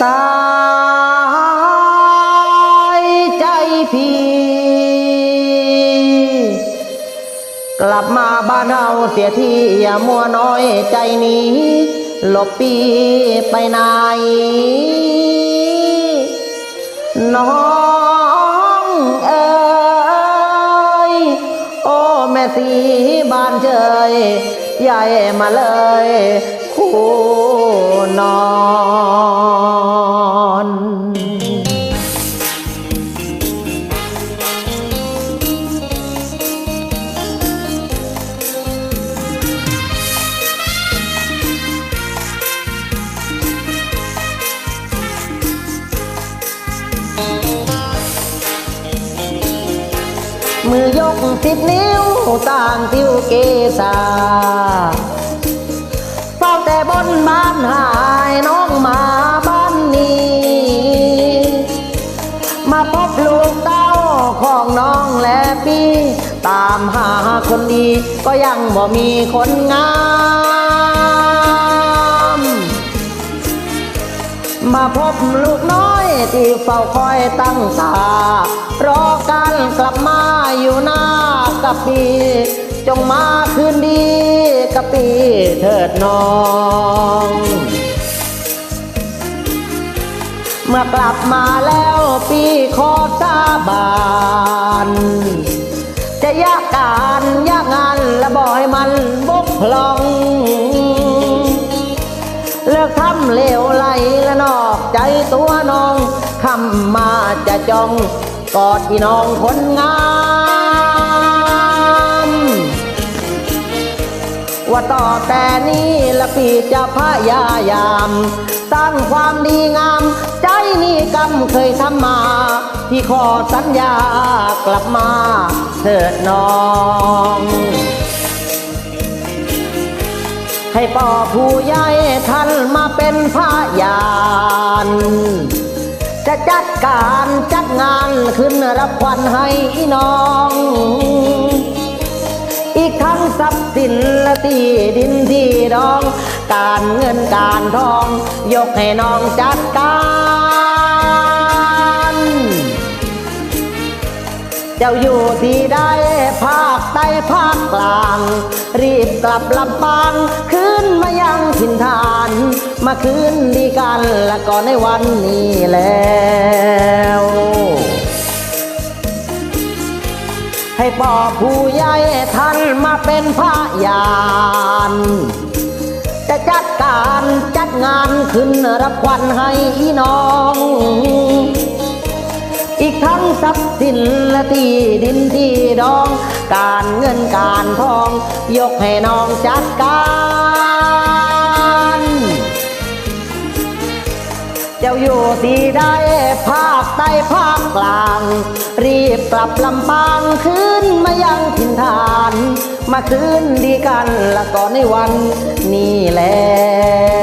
สายใจพี่ กลับมาบ้านเอาเสียทีอย่ามัวน้อยใจนี้ หลบปีไปไหนน้องเอ๋ยโอ้แม่สีบ้านเจยใหญ่มาเลยคู่นอน มือยกสิบนิ้วต่างติวเกษาเฝ้าแต่บนบ้านหายน้องมาบ้านนี้ มาพบลูกเต้าของน้องและพี่ ตามหาคนดีก็ยังบ่มีคนงามมาพบลูกน้อยที่เฝ้าคอยตั้งตารอการกลับมา อยู่หน้ากับปี จงมาคืนดีกับปีเถิดน้อง เมื่อกลับมาแล้วปีขอสาบานจะยากการยากงานและบ่ให้มันบกพร่องเลิกทำเลวไหลและนอกใจตัวน้องคำมาจะจอง กอดพี่น้องคนงาม ว่าต่อแต่นี้ละพี่จะพยายาม สร้างความดีงาม ใจนี่กำเคยทำมา พี่ขอสัญญากลับมาเถิดน้องให้ป่อผู้ใหญ่ท่านมาเป็นพยาน จะจัดการจัดงานขึ้นรับควันให้น้อง อีกทั้งทรัพย์สินและที่ดินที่ดอง การเงินการทอง ยกให้น้องจัดการเจ้าอยู่ที่ใด ใต้ภาคกลาง รีบกลับลำปางคืนมายังถิ่นฐาน มาคืนดีกันและก็ในวันนี้แล้วให้ป่อผู้ใหญ่ท่านมาเป็นพยานจะจัดการจัดงานขึ้นรับควันให้น้อง กทั้งทรัพย์สินและที่ดินที่ดอง การเงินการทอง ยกให้น้องจัดการเจ้าอยู่ที่ใดภาคใต้ภาคกลาง รีบกลับลำปางคืนมายังถิ่นฐาน มาคืนดีกันและก็ในวันนี้แล้ว